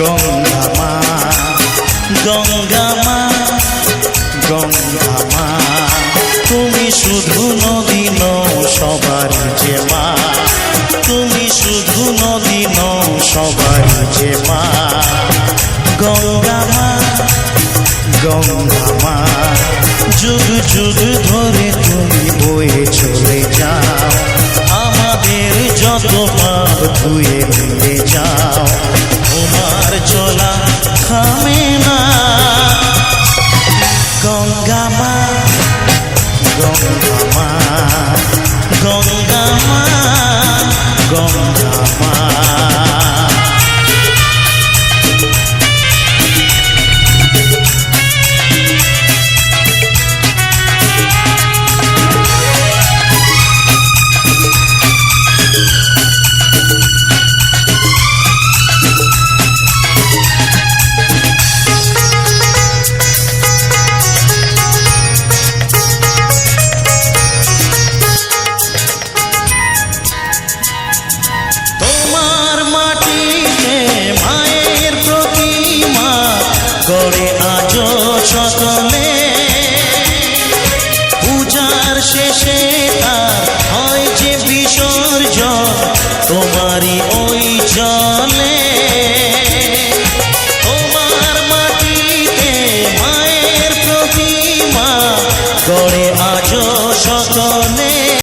গঙ্গামা গঙ্গামা গঙ্গামা তুমি শুধু নদী নও সবার যে মা। তুমি শুধু নদী নও সবার যে মা। গঙ্গামা গঙ্গামা যুগ যুগ ধরে তুমি বয়ে চলে যাও। আমাদের যত ধুয়ে মিলে না। গঙ্গা মা গঙ্গা শেষে তার হয় যে বিসর্জন তোমারই ওই জলে। তোমার মাটিতে মায়ের প্রতিমা করে আজ সকলে